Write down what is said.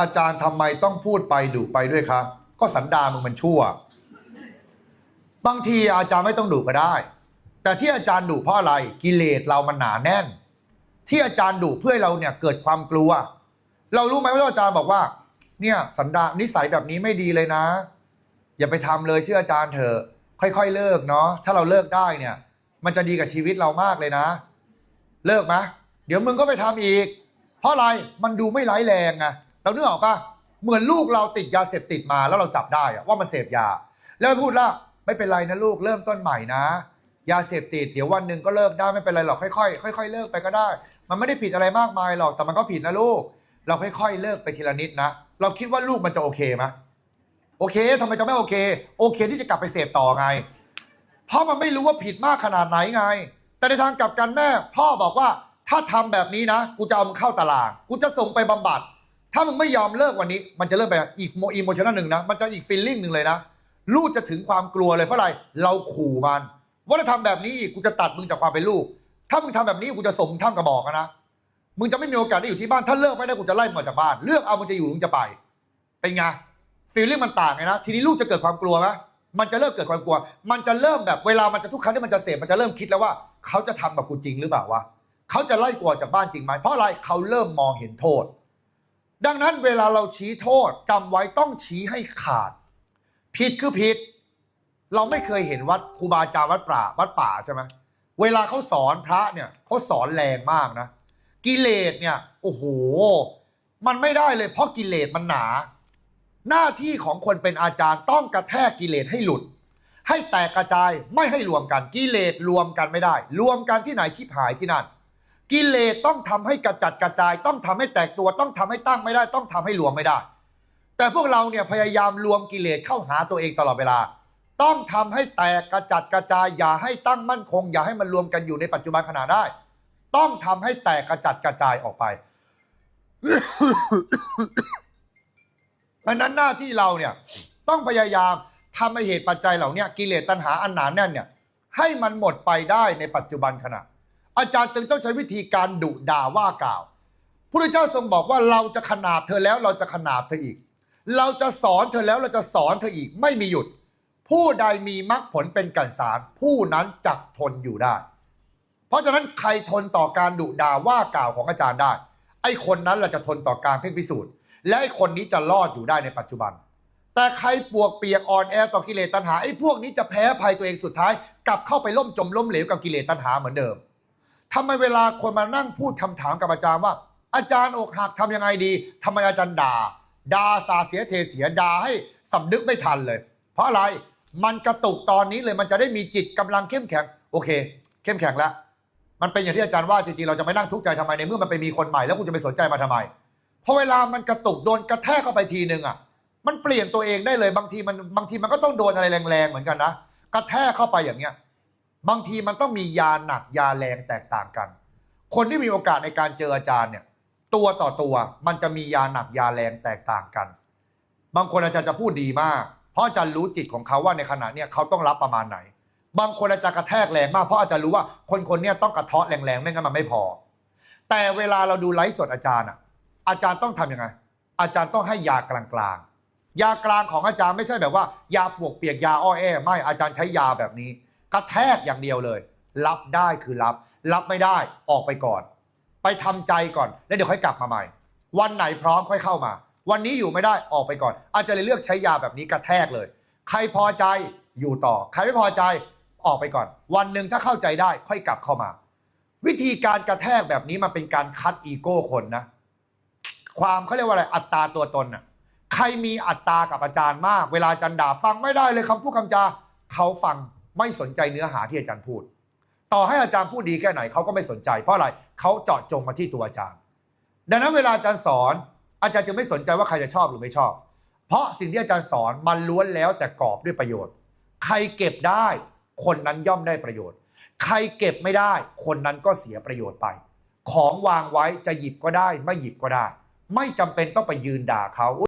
อาจารย์ทำไมต้องพูดไปดุไปด้วยคะ ก็สันดานมึงมันชั่ว บางทีอาจารย์ไม่ต้องดุก็ได้ แต่ที่อาจารย์ดุเพราะอะไรกิเลสเรามันหนาแน่น ที่อาจารย์ดุเพื่อให้เราเนี่ยเกิดความกลัว เรารู้ไหมว่าอาจารย์บอกว่า เนี่ยสันดานนิสัยแบบนี้ไม่ดีเลยนะ อย่าไปทำเลยเชื่ออาจารย์เถอะค่อย ๆ เลิกเนาะถ้าเราเลิกได้เนี่ย มันจะดีกับชีวิตเรามากเลยนะ เลิกไหมเดี๋ยวมึงก็ไปทำอีก เพราะอะไรมันดูไม่ร้ายแรงไง เราเนึกอออกปะเหมือนลูกเราติดยาเสพติดมาแล้วเราจับได้อะว่ามันเสพยา แล้วพูดละไม่เป็นไรนะลูกเริ่มต้นใหม่นะ ยาเสพติดเดี๋ยววันหนึ่งก็เลิกได้ไม่เป็นไรหรอกค่อยๆค่อยๆเลิกไปก็ได้ มันไม่ได้ผิดอะไรมากมายหรอกแต่มันก็ผิดนะลูก เราค่อยๆเลิกไปทีละนิดนะ เราคิดว่าลูกมันจะโอเคไหมโอเคทำไมจะไม่โอเค โอเคที่จะกลับไปเสพต่อไง เพราะมันไม่รู้ว่าผิดมากขนาดไหนไง แต่ในทางกลับกันแม่ พ่อบอกว่าถ้าทำแบบนี้นะ กูจะเอามึงเข้าตาราง กูจะส่งไปบำบัด ถ้ามึงไม่ยอมเลิกวันนี้ มันจะเริ่มไปอีกโมอีโมชันหนึ่งนะ มันจะอีกฟีลลิ่งหนึ่งเลยนะลูกจะถึงความกลัวเลยเพราะอะไร เราขู่มัน ว่าถ้าทำแบบนี้อีกกูจะตัดมึงจากความเป็นลูก ถ้ามึงทำแบบนี้กูจะส่งมึงท่ามกระบอกนะ มึงจะไม่มีโอกาสได้อยู่ที่บ้าน ถ้าเลิกไม่ได้กูจะไล่มึงออกจากบ้าน เลือกเอามึงจะอยู่หรือมึงจะไป เป็นไงฟีลลิ่งมันต่างไงนะ ทีนี้ลูกจะเกิดความกลัวไหมมันจะเริ่มเกิดความกลัว มันจะเริ่มแบบเวลามันจะทุกครั้งที่มันจะเสพมันจะเริ่มคิดแล้วว่า เขาจะทำกับกูจริงหรือเปล่าวะ เขาจะไล่กลัวจากบ้านจริงไหมเพราะอะไร เขาเริ่มมองเห็นโทษ ดังนั้นเวลาเราชี้โทษจำไว้ต้องชี้ให้ขาด ผิดคือผิด เราไม่เคยเห็นวัดครูบาอาจารย์วัดป่าวัดป่าใช่ไหมเวลาเขาสอนพระเนี่ยเขาสอนแรงมากนะ กิเลสเนี่ยโอ้โห มันไม่ได้เลยเพราะกิเลสมันหนา หน้าที่ของคนเป็นอาจารย์ต้องกระแทกกิเลสให้หลุด ให้แตกกระจายไม่ให้รวมกันกิเลสรวมกันไม่ได้ รวมกันที่ไหนชิบหายที่นั่น กิเลสต้องทำให้กระจัดกระจาย ต้องทำให้แตกตัว ต้องทำให้ตั้งไม่ได้ ต้องทำให้รวมไม่ได้ แต่พวกเราเนี่ยพยายามรวมกิเลสเข้าหาตัวเองตลอดเวลา ต้องทำให้แตกกระจัดกระจาย อย่าให้ตั้งมั่นคง อย่าให้มันรวมกันอยู่ในปัจจุบันขณะได้ ต้องทำให้แตกกระจัดกระจายออกไปดังนั้นหน้าที่เราเนี่ยต้องพยายามทำให้เหตุปัจจัยเหล่านี้กิเลสตัณหาอันหนาแน่นเนี่ยให้มันหมดไปได้ในปัจจุบันขณะ อาจารย์จึงต้องใช้วิธีการดุด่าว่ากล่าวพระเจ้าทรงบอกว่าเราจะขนาบเธอแล้วเราจะขนาบเธออีก เราจะสอนเธอแล้วเราจะสอนเธออีกไม่มีหยุด ผู้ใดมีมรรคผลเป็นกันสารผู้นั้นจักทนอยู่ได้ เพราะฉะนั้นใครทนต่อการดุด่าว่ากล่าวของอาจารย์ได้ ไอ้คนนั้นเราจะทนต่อการเพ่งพิสูจน์ และไอ้คนนี้จะรอดอยู่ได้ในปัจจุบันแต่ใครปวกเปียกอ่อนแอต่อกิเลสตัณหาไอ้พวกนี้จะแพ้ภัยตัวเองสุดท้าย กลับเข้าไปล่มจมล้มเหลวกับกิเลสตัณหาเหมือนเดิม ทำไมเวลาคนมานั่งพูดคำถามกับอาจารย์ว่า อาจารย์อกหักทำยังไงดีทำไมอาจารย์ด่าด่าสาเสียเทเสียด่าให้สำนึกไม่ทันเลย เพราะอะไรมันกระตุกตอนนี้เลยมันจะได้มีจิตกำลังเข้มแข็ง โอเค เข้มแข็งแล้ว มันเป็นอย่างที่อาจารย์ว่าจริงๆเราจะไม่นั่งทุกข์ใจทำไมในเมื่อมันไปมีคนใหม่แล้วกูจะไปสนใจมาทำไม เพราะเวลามันกระตุกโดนกระแทกเข้าไปทีนึงอะ มันเปลี่ยนตัวเองได้เลยบางทีมันบางทีมันก็ต้องโดนอะไรแรงๆเหมือนกันนะกระแทกเข้าไปอย่างเงี้ย บางทีมันต้องมียาหนักยาแรงแตกต่างกัน คนที่มีโอกาสในการเจออาจารย์เนี่ย ตัวต่อตัวมันจะมียาหนักยาแรงแตกต่างกัน บางคนอาจารย์จะพูดดีมาก เพราะอาจารย์รู้จิตของเขาว่าในขณะเนี้ยเขาต้องรับประมาณไหน บางคนอาจารย์กระแทกแรงมากเพราะอาจารย์รู้ว่าคนคนเนี้ยต้องกระเทาะแรงๆไม่งั้นมันไม่พอ แต่เวลาเราดูไลฟ์สดอาจารย์อะ อาจารย์ต้องทำยังไง อาจารย์ต้องให้ยากลางๆยากลางของอาจารย์ไม่ใช่แบบว่า ยาปวกเปียกยาอ้อแอ ไม่อาจารย์ใช้ยาแบบนี้ กระแทกอย่างเดียวเลย รับได้คือรับ รับไม่ได้ออกไปก่อน ไปทำใจก่อน แล้วเดี๋ยวค่อยกลับมาใหม่ วันไหนพร้อมค่อยเข้ามา วันนี้อยู่ไม่ได้ออกไปก่อน อาจารย์เลยเลือกใช้ยาแบบนี้กระแทกเลย ใครพอใจอยู่ต่อ ใครไม่พอใจออกไปก่อน วันหนึ่งถ้าเข้าใจได้ค่อยกลับเข้ามา วิธีการกระแทกแบบนี้มันเป็นการคัดอีโก้คนนะ ความเขาเรียกว่าอะไรอัตราตัวตนน่ะใครมีอัตรากับอาจารย์มาก เวลาอาจารย์ด่าฟังไม่ได้เลยคำพูดคำจาเขาฟัง ไม่สนใจเนื้อหาที่อาจารย์พูด ต่อให้อาจารย์พูดดีแค่ไหนเขาก็ไม่สนใจ เพราะอะไรเขาเจาะจงมาที่ตัวอาจารย์ ดังนั้นเวลาอาจารย์สอน อาจารย์จึงไม่สนใจว่าใครจะชอบหรือไม่ชอบ เพราะสิ่งที่อาจารย์สอนมันล้วนแล้วแต่กรอบด้วยประโยชน์ ใครเก็บได้ คนนั้นย่อมได้ประโยชน์ ใครเก็บไม่ได้ คนนั้นก็เสียประโยชน์ไป ของวางไว้จะหยิบก็ได้ ไม่หยิบก็ได้ ไม่จำเป็นต้องไปยืนด่าเขา